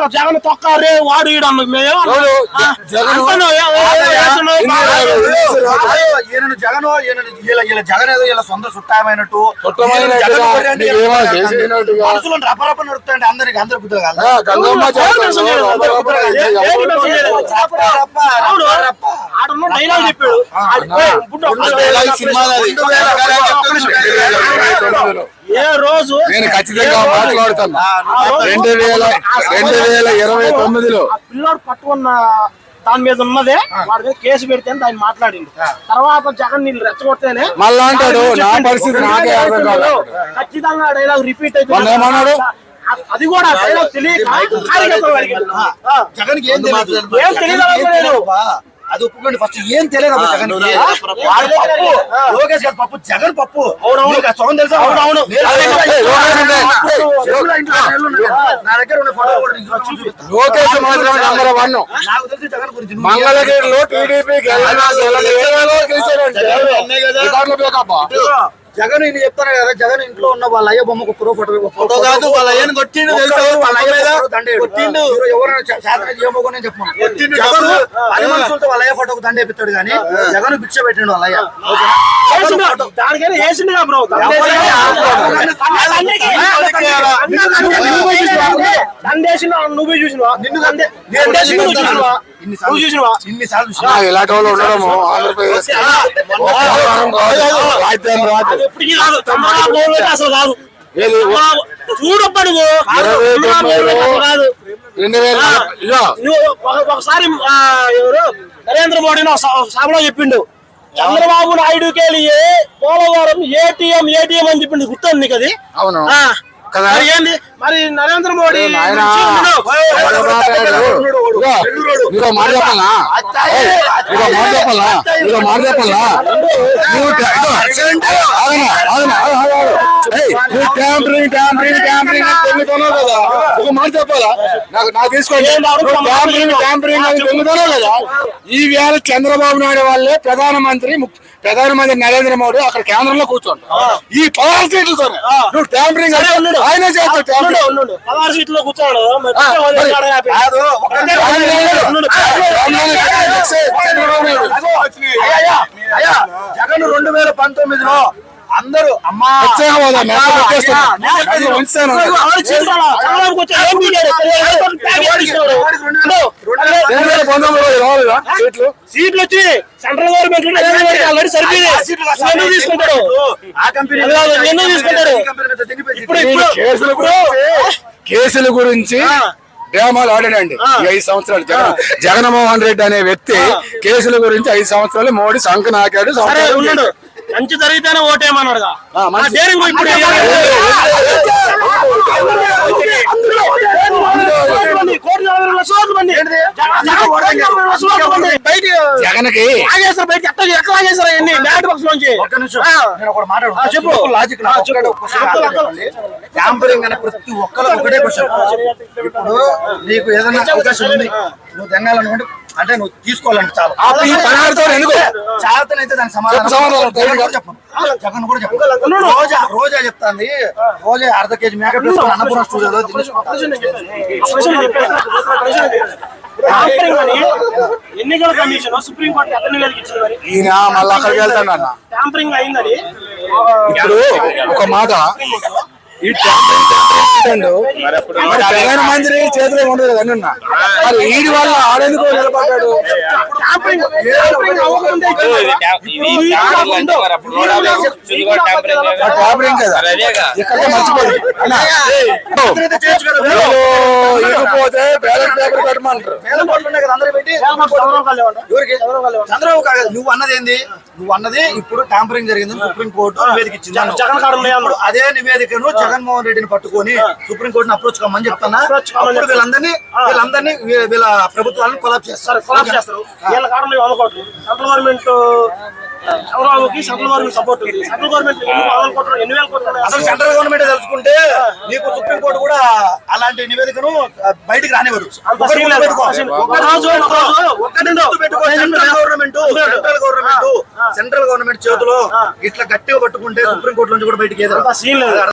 నాకు జగన్ తొక్క రే వాడు ఈడు అన్న మేము ఈయన జగన్ ఈయన జగన్ ఏదో ఇలా సొంత చుట్టామైనట్టు. మనుషులు రపరప నడుపుతాండి అందరికి అందరు డైలాగ్ చెప్పాడు సినిమా నేను ఖచ్చితంగా మాట్లాడుతాను రెండు వేల రెండు వేల ఇరవై తొమ్మిదిలో పిల్లోడు పట్టుకున్న దాని మీద ఉన్నదే వాడి మీద కేసు పెడితే ఆయన మాట్లాడింది తర్వాత జగన్ నీళ్ళు రెచ్చగొడితేనే మళ్ళా అంటాడు, నా పరిస్థితి నాకే అర్థం కాదు. ఖచ్చితంగా డైలాగ్ రిపీట్ మొన్న ఏమన్నాడు? అది కూడా డైలాగ్. ఆ. జగన్ ఏం తెలియదు తెలియదు. అది ఒప్పుకోండి. ఫస్ట్ ఏం తెలియదు జగన్ పప్పు. లోకేష్ గారు పప్పు జగన్ పప్పు. సౌండ్ తెలుసా? అవునవును. నా దగ్గర ఉన్న ఫోటో. లోకేష్ మాత్రం నెంబర్ వన్ నాకు తెలిసి జగన్ గురించి. మంగళగిరిలో టీడీపీ జగన్ ఈయన చెప్తాను కదా జగన్ ఇంట్లో ఉన్న వాళ్ళ అయ్య బొమ్మకు ఒక్కరో ఫోటో ఫోటో కాదు, వాళ్ళ అయ్యని కొట్టిండు తెలుసా? వాళ్ళ అయ్య మీద ఫోటో దండేయడు. కొట్టిండు. ఎవరైనా చా- శాస్త్రం చేయమోగో నేను చెప్పను కొట్టిండు జగన్ మనుషులతో వాళ్ళ అయ్య ఫోటోకు దండ వేపిస్తాడు కానీ జగన్ భిక్ష పెట్టిండు వాళ్ళ అయ్య వేసిండు. దానికైనా వేసిండుగా బ్రో దండేసిన నువ్వే చూసినవా నిన్ను దండే- చూసినవా ఇన్నిసార్లు ఇన్నిసార్లు ఇలాంటి వాళ్ళు ఉండడము ఆంధ్రప్రదేశ్. రాజ్యం రాదు. అది ఎప్పటికీ కాదు చంద్రబాబు నాయుడు అయితే అసలు కాదు. ఏది? చంద్రబాబు- చూడప్ప నువ్వు ఇరవై చంద్రబాబు నాయుడు అయితే అసలు కాదు. రెండు వేల. ఇదో నువ్వు ఒక- ఒకసారి ఆ, ఎవరు? నరేంద్ర మోడీ సభలో చెప్పిండు. చంద్రబాబు నాయుడుకి వెళ్ళి పోలవరం ఏటీఎం ఏటీఎం అని చెప్పిండు. గుర్తుంది నీకు అది? అవును. ఆ. కదా? మరి ఏంది? మరి నరేంద్ర మోడీ నాయనా? గురించి ఒక మాట చెప్పాలా? ఒక మాట చెప్పాలా? ఒక మాట చెప్పాలా? నువ్వు ట్యాంపరింగ్ ట్యాంపరింగ్ ట్యాంపరింగ్ తెలుగుతున్నావు కదా ఒక మాట చెప్పాలా నాకు నాకు తీసుకోండి కదా ఈ వేళ చంద్రబాబు నాయుడు వాళ్ళే ప్రధానమంత్రి ప్రధానమంత్రి నరేంద్ర మోడీ అక్కడ కేంద్రంలో కూర్చోండి ఈ పదహారు సీట్లతో నువ్వు ట్యాంపరింగ్. ఆయన చేస్తాడు ఉండు, ట్యాంపరింగ్. పదహారు సీట్లో కూర్చోడు జగన్ రెండు వేల పంతొమ్మిదిలో అందరూ అమ్మా సీట్లు. వచ్చి సెంట్రల్ గవర్నమెంట్ సరిపోయింది తీసుకుంటాడు. ఎన్నో తీసుకుంటాడు. కేసుల గురించి కేసుల గురించి డ్రామాలు ఆడాడండి. ఐదు సంవత్సరాలు జగన్ జగన్మోహన్ రెడ్డి అనే వ్యక్తి కేసుల గురించి ఐదు సంవత్సరాలు మోడీ సంఖ నాకాడు మంచి జరిగితేనే ఓటేయమన్నాడుగా డేరింగ్ ఇప్పుడు కోటి మంది, కోటి నలభై లక్షల మంది జగన్కి లాగేస్తారు బయట ఎట్లా ఎట్లా లాగేస్తారు అన్ని బ్యాట్ బాక్స్ నుంచి ఒక్క నిమిషం ఆ. నేను ఒకటి మాట్లాడు చెప్పు. లాజిక్ చెప్పు. ట్యాంపరింగ్ అనే ప్రతి ఒక్కరు ఒకటే క్వశ్చన్ ఇప్పుడు నీకు ఏదైనా అవకాశం ఉంది నువ్వు తెంగాలనుకుంటే అంటే నువ్వు తీసుకోవాలంటే చాలు చాతనైతే దానికి సమాధానం చెప్పను జగన్ కూడా చెప్పను రోజా రోజా చెప్తాంది రోజా అర్ధ కేజీ మేకప్ అన్నపూర్ణ స్టూడియోలో ఎన్నికల కమిషన్? సుప్రీం కోర్టు అతని మీదకి ఇచ్చింది మరి. ఈయన మళ్ళీ అక్కడికి వెళ్తాను అన్న. ట్యాంపరింగ్ అయిందని. ఇప్పుడు ఒక మాట. ఈ మరి ప్రధానమంత్రి చేతిలో ఉండదు కదా అన్న మరి వీడి వల్ల ఆడేందుకు నిలబడ్డాడు ట్యాంపరింగ్ కదా. ఇక్కడ ఇకపోతే బ్యాలెట్ పేపర్ కట్టమంటారు వేల కోట్లు ఉన్నాయి కదా అందరూ పెట్టి చంద్రబాబు కళ్యాణ్ ఉండ. ఎవరికి చంద్రబాబు కాదు నువ్వు అన్నది ఏంది నువ్వు అన్నది ఇప్పుడు ట్యాంపరింగ్ జరిగింది సుప్రీం కోర్టు నివేదిక ఇచ్చింది. జగన్ అదే నివేదికను జగన్మోహన్ రెడ్డిని పట్టుకొని సుప్రీం కోర్టుని అప్రోచ్ కమ్మని చెప్తానా Approach కమ్మని అప్పుడు వీళ్ళందరినీ వీళ్ళందరినీ వీళ్ళ ప్రభుత్వాలను కొలాప్ చేస్తారు కొలాప్స్ చేస్తారు. వీళ్ళ కారణం గవర్నమెంట్ చంద్రబాబుకి సెంట్రల్ గవర్నమెంట్ సపోర్ట్ ఉంది. సెంట్రల్ గవర్నమెంట్ ఎన్ని వందల కోట్లు ఎన్ని వేల కోట్లు ఉన్నాయి? అసలు సెంట్రల్ గవర్నమెంట్ తెలుసుకుంటే నీకు సుప్రీం కోర్టు కూడా అలాంటి నివేదికను బయటికి గుర్తుపెట్టుకో. Central government central government central government చేతిలో ఇట్లా గట్టిగా పట్టుకుంటే సుప్రీం కోర్టు నుంచి కూడా బయటికి